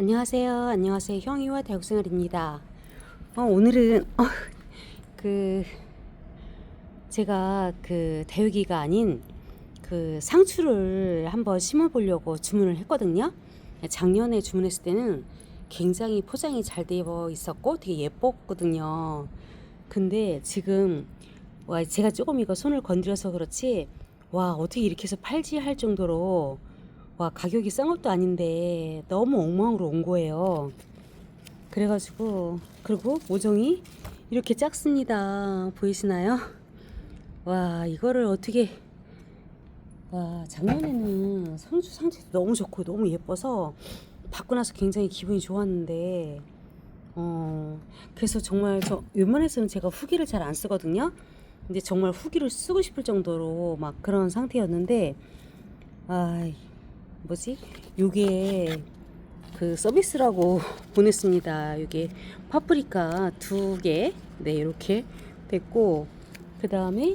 안녕하세요. 안녕하세요. 형이와 대학생활입니다. 어, 오늘은 어, 그 제가 그 다육이가 아닌 그 상추를 한번 심어 보려고 주문을 했거든요. 작년에 주문했을 때는 굉장히 포장이 잘 되어 있었고 되게 예뻤거든요. 근데 지금 와 제가 조금 이거 손을 건드려서 그렇지 와 어떻게 이렇게 해서 팔지 할 정도로 와 가격이 싼 것도 아닌데 너무 엉망으로 온 거예요. 그래가지고 그리고 모종이 이렇게 작습니다. 보이시나요? 와 이거를 어떻게 와 작년에는 상주 상태도 너무 좋고 너무 예뻐서 받고 나서 굉장히 기분이 좋았는데 어 그래서 정말 저 웬만해서는 제가 후기를 잘 안 쓰거든요. 근데 정말 후기를 쓰고 싶을 정도로 막 그런 상태였는데 아 뭐지? 요게 그 서비스라고 보냈습니다. 이게 파프리카 두 개, 네 이렇게 됐고 그 다음에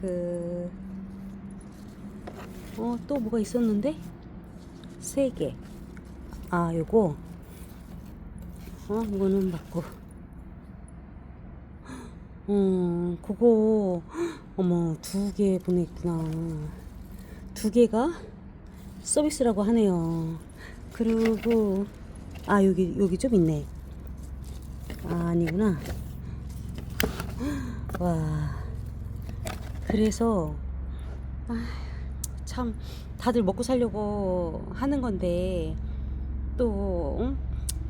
그 어, 또 뭐가 있었는데 세 개. 아, 요거 어, 이거는 맞고. 어, 그거 어머 두 개 보냈구나. 두 개가 서비스라고 하네요. 그리고 아 여기 여기 좀 있네. 아 아니구나. 와 그래서 아, 참 다들 먹고 살려고 하는 건데 또 응?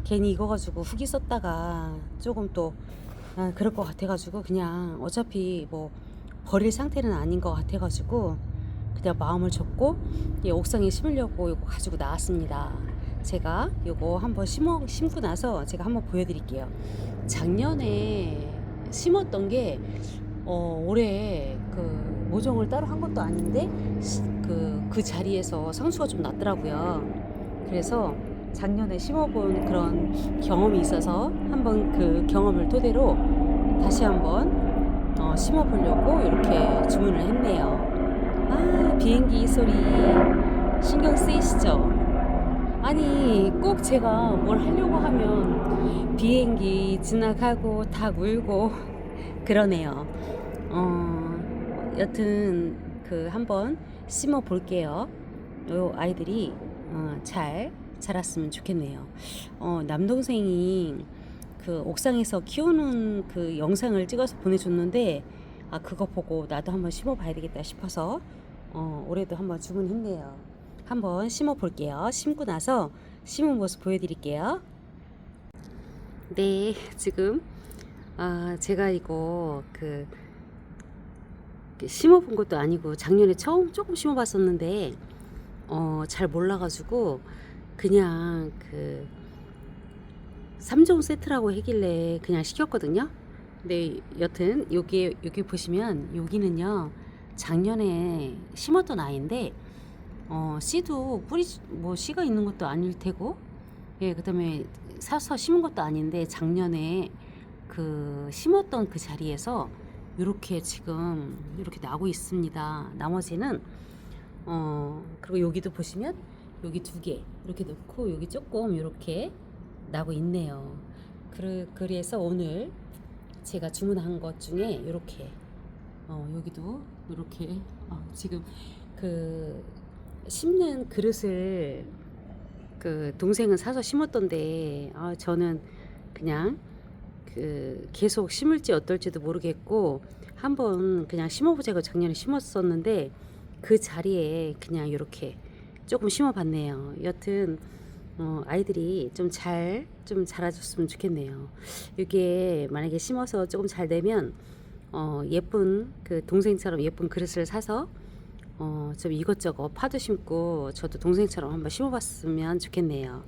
괜히 이거 가지고 후기 썼다가 조금 또 아, 그럴 것 같아가지고 그냥 어차피 뭐 버릴 상태는 아닌 것 같아가지고 그냥 마음을 접고 이 옥상에 심으려고 이거 가지고 나왔습니다. 제가 이거 한번 심어 심고 나서 제가 한번 보여드릴게요. 작년에 심었던 게 어, 올해 그 모종을 따로 한 것도 아닌데 그, 그 자리에서 상수가 좀 났더라고요. 그래서 작년에 심어본 그런 경험이 있어서 한번 그 경험을 토대로 다시 한번 어, 심어보려고 이렇게 주문을 했네요. 아, 비행기 소리 신경 쓰이시죠? 아니, 꼭 제가 뭘 하려고 하면 비행기 지나가고 닭 울고 그러네요. 어, 여튼 그 한번 심어 볼게요. 요 아이들이 어, 잘 자랐으면 좋겠네요. 어, 남동생이 그 옥상에서 키우는 그 영상을 찍어서 보내줬는데 아 그거 보고 나도 한번 심어봐야 되겠다 싶어서 어, 올해도 한번 주문했네요. 한번 심어 볼게요. 심고 나서 심은 모습 보여드릴게요. 네, 지금 아 제가 이거 그 심어 본 것도 아니고 작년에 처음 조금 심어 봤었는데 어, 잘 몰라가지고 그냥 그 3종 세트라고 하길래 그냥 시켰거든요. 근데 여튼 여기 여기 보시면 여기는요 작년에 심었던 아이인데 어, 씨도 뿌리 뭐 씨가 있는 것도 아닐 테고 예 그다음에 사서 심은 것도 아닌데 작년에 그 심었던 그 자리에서 이렇게 지금 이렇게 나고 있습니다. 나머지는 어 그리고 여기도 보시면 여기 두 개 이렇게 넣고 여기 조금 이렇게 나고 있네요. 그, 그래서 오늘 제가 주문한 것 중에 이렇게 어, 여기도 이렇게 어, 지금 그 심는 그릇을 그 동생은 사서 심었던데 아, 저는 그냥 그 계속 심을지 어떨지도 모르겠고 한번 그냥 심어보자고 작년에 심었었는데 그 자리에 그냥 이렇게 조금 심어봤네요. 여튼 어, 아이들이 좀 잘좀 자라줬으면 좋겠네요. 이게 만약에 심어서 조금 잘 되면 어, 예쁜 그 동생처럼 예쁜 그릇을 사서 어, 좀 이것저것 파도 심고 저도 동생처럼 한번 심어봤으면 좋겠네요.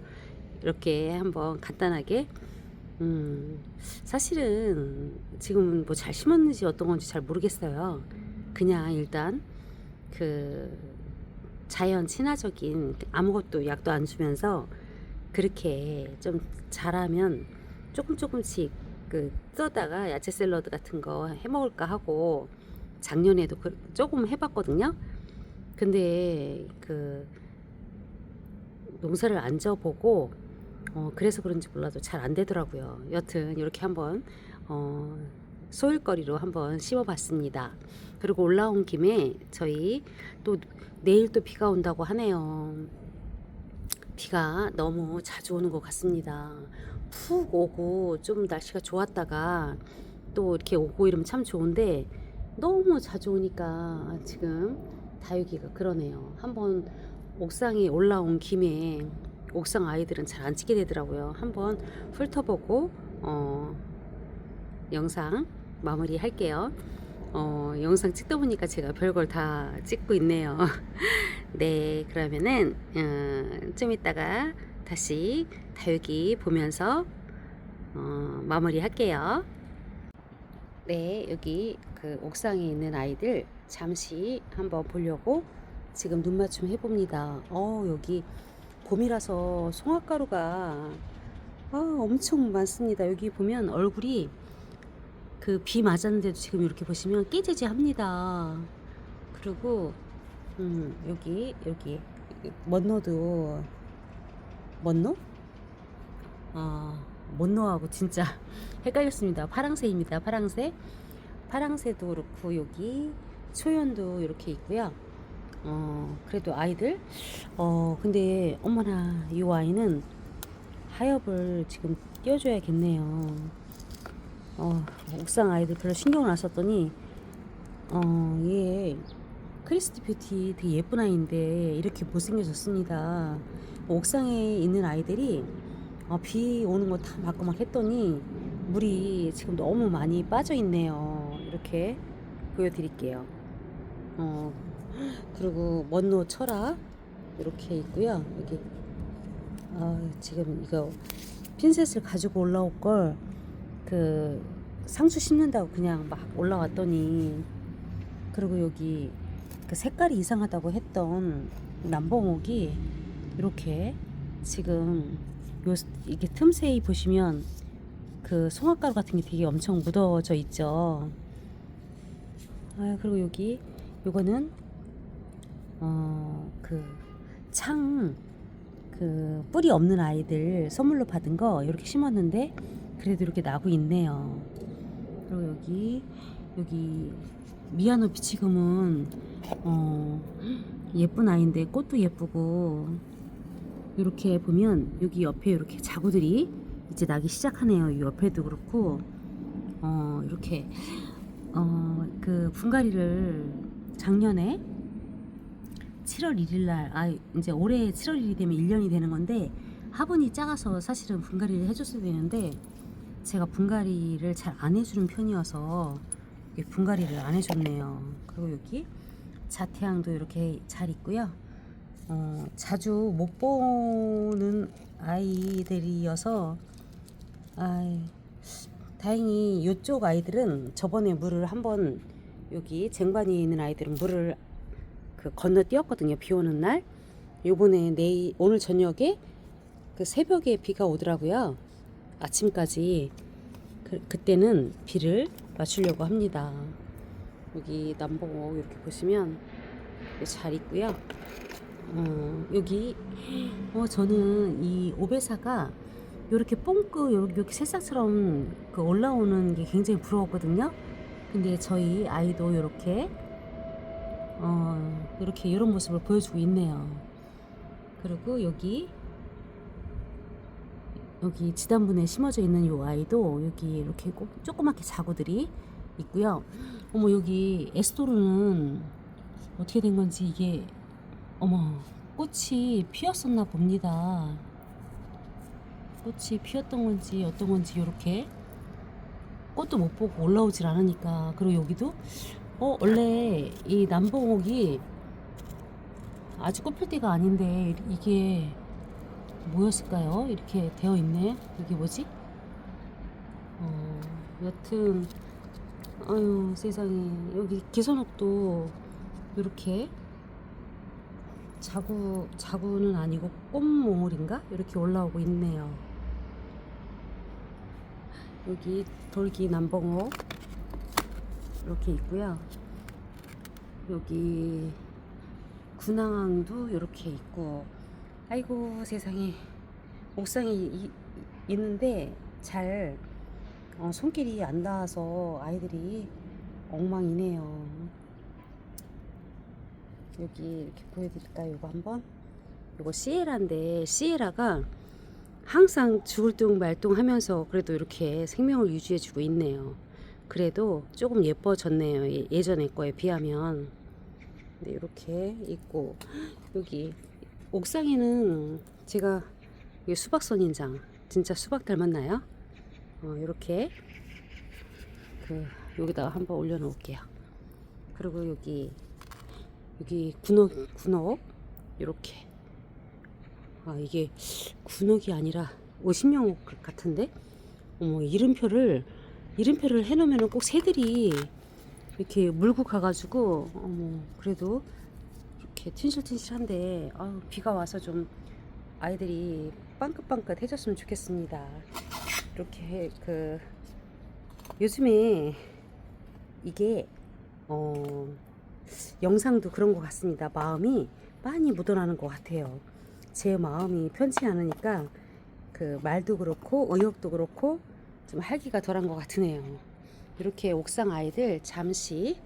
이렇게 한번 간단하게 음, 사실은 지금 뭐 잘 심었는지 어떤 건지 잘 모르겠어요. 그냥 일단 그 자연 친화적인 아무것도 약도 안 주면서 그렇게 좀 잘하면 조금 조금씩 그 써다가 야채 샐러드 같은 거 해 먹을까 하고 작년에도 그 조금 해봤거든요. 근데 그 농사를 안 져보고 어, 그래서 그런지 몰라도 잘 안 되더라고요. 여튼 이렇게 한번 어, 소일거리로 한번 심어봤습니다. 그리고 올라온 김에 저희 또 내일 또 비가 온다고 하네요. 비가 너무 자주 오는 것 같습니다. 푹 오고 좀 날씨가 좋았다가 또 이렇게 오고 이러면 참 좋은데 너무 자주 오니까 지금 다육이가 그러네요. 한번 옥상에 올라온 김에 옥상 아이들은 잘안 찍게 되더라고요. 한번 훑어보고 어, 영상 마무리 할게요. 어, 영상 찍다 보니까 제가 별걸 다 찍고 있네요. 네, 그러면은 어, 좀 이따가 다시 다육이 보면서 어, 마무리 할게요. 네, 여기 그 옥상에 있는 아이들 잠시 한번 보려고 지금 눈 맞춤 해봅니다. 어, 여기 봄이라서 송화가루가 아, 엄청 많습니다. 여기 보면 얼굴이 그 비 맞았는데도 지금 이렇게 보시면 깨지지 합니다. 그리고 음, 여기 여기 먼노도 먼노? 아, 먼노하고 진짜 헷갈렸습니다. 파랑새입니다. 파랑새. 파랑새도 그렇고 여기 초연도 이렇게 있고요. 어, 그래도 아이들 어, 근데 어머나 이 아이는 하엽을 지금 띄워줘야겠네요. 어, 옥상 아이들 별로 신경을 안 썼더니 어, 얘 크리스티 뷰티 되게 예쁜 아이인데 이렇게 못생겨졌습니다. 옥상에 있는 아이들이 어, 비 오는 거다 맞고 막 했더니 물이 지금 너무 많이 빠져 있네요. 이렇게 보여드릴게요. 어, 그리고 먼노 철학 이렇게 있고요. 여기 아, 지금 이거 핀셋을 가지고 올라올 걸 그 상추 심는다고 그냥 막 올라왔더니 그리고 여기 그 색깔이 이상하다고 했던 남봉옥이 이렇게 지금 요 이게 틈새에 보시면 그 송화가루 같은 게 되게 엄청 묻어져 있죠. 아 그리고 여기 요거는 어그창 그 뿌리 없는 아이들 선물로 받은 거 이렇게 심었는데 그래도 이렇게 나고 있네요. 그리고 여기 여기 미아노 비치금은 어 예쁜 아이인데 꽃도 예쁘고 이렇게 보면 여기 옆에 이렇게 자구들이 이제 나기 시작하네요. 이 옆에도 그렇고 어 이렇게 어 그 분갈이를 작년에 7월 1일 날, 아, 이제 올해 7월 1일이 되면 1년이 되는 건데, 화분이 작아서 사실은 분갈이를 해줬어야 되는데, 제가 분갈이를 잘 안 해주는 편이어서, 분갈이를 안 해줬네요. 그리고 여기 자태양도 이렇게 잘 있고요. 어, 자주 못 보는 아이들이어서, 아이, 다행히 이쪽 아이들은 저번에 물을 한번 여기 쟁반위에 있는 아이들은 물을 그 건너 뛰었거든요. 비 오는 날. 요번에 내일 오늘 저녁에 그 새벽에 비가 오더라고요. 아침까지 그, 그때는 비를 맞추려고 합니다. 여기 남봉옥 이렇게 보시면 잘 있고요. 어, 여기 어 저는 이 오베사가 이렇게 뽕크 이렇게 새싹처럼 그 올라오는 게 굉장히 부러웠거든요. 근데 저희 아이도 이렇게 어, 이렇게 이런 모습을 보여주고 있네요. 그리고 여기 여기 지단분에 심어져 있는 이 아이도 여기 이렇게 꼭 조그맣게 자구들이 있고요. 어머 여기 에스토르는 어떻게 된 건지 이게 어머 꽃이 피었었나 봅니다. 꽃이 피었던 건지 어떤 건지 이렇게 꽃도 못 보고 올라오질 않으니까 그리고 여기도 어 원래 이 남봉옥이 아직 꽃필 때가 아닌데 이게 뭐였을까요? 이렇게 되어 있네. 이게 뭐지? 어, 여튼 아유 세상에 여기 개선옥도 이렇게 자구 자구는 아니고 꽃몽울인가 이렇게 올라오고 있네요. 여기 돌기 남봉옥 이렇게 있고요. 여기 군항도 이렇게 있고 아이고 세상에 옥상에 이- 이- 있는데 잘 어, 손길이 안 닿아서 아이들이 엉망이네요. 여기 이렇게 보여드릴까요? 이거 한번. 이거 시에라인데 시에라가 항상 죽을 둥 말둥 하면서 그래도 이렇게 생명을 유지해주고 있네요. 그래도 조금 예뻐졌네요. 예- 예전에 거에 비하면. 네, 이렇게 있고 여기 옥상에는 제가 이 수박 선인장 진짜 수박 닮았나요? 어, 이렇게 그 여기다가 한번 올려놓을게요. 그리고 여기 여기 군옥 군옥 이렇게 아 이게 군옥이 아니라 오십명옥 같은데 어머 이름표를 이름표를 해놓으면 꼭 새들이 이렇게 물고 가가지고 어머 그래도 이렇게 튼실튼실한데 아유 비가 와서 좀 아이들이 빵긋빵긋 해줬으면 좋겠습니다. 이렇게 그 요즘에 이게 어 영상도 그런 것 같습니다. 마음이 많이 묻어나는 것 같아요. 제 마음이 편치 않으니까 그 말도 그렇고 의욕도 그렇고 좀 활기가 덜한 것 같으네요. 이렇게 옥상 아이들 잠시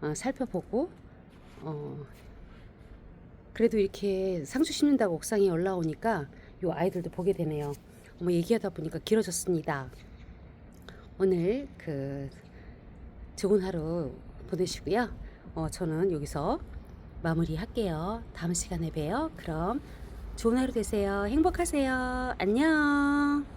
어, 살펴보고 어, 그래도 이렇게 상추 심는다고 옥상에 올라오니까 요 아이들도 보게 되네요. 뭐 얘기하다 보니까 길어졌습니다. 오늘 그 좋은 하루 보내시고요. 어, 저는 여기서 마무리할게요. 다음 시간에 봬요. 그럼 좋은 하루 되세요. 행복하세요. 안녕.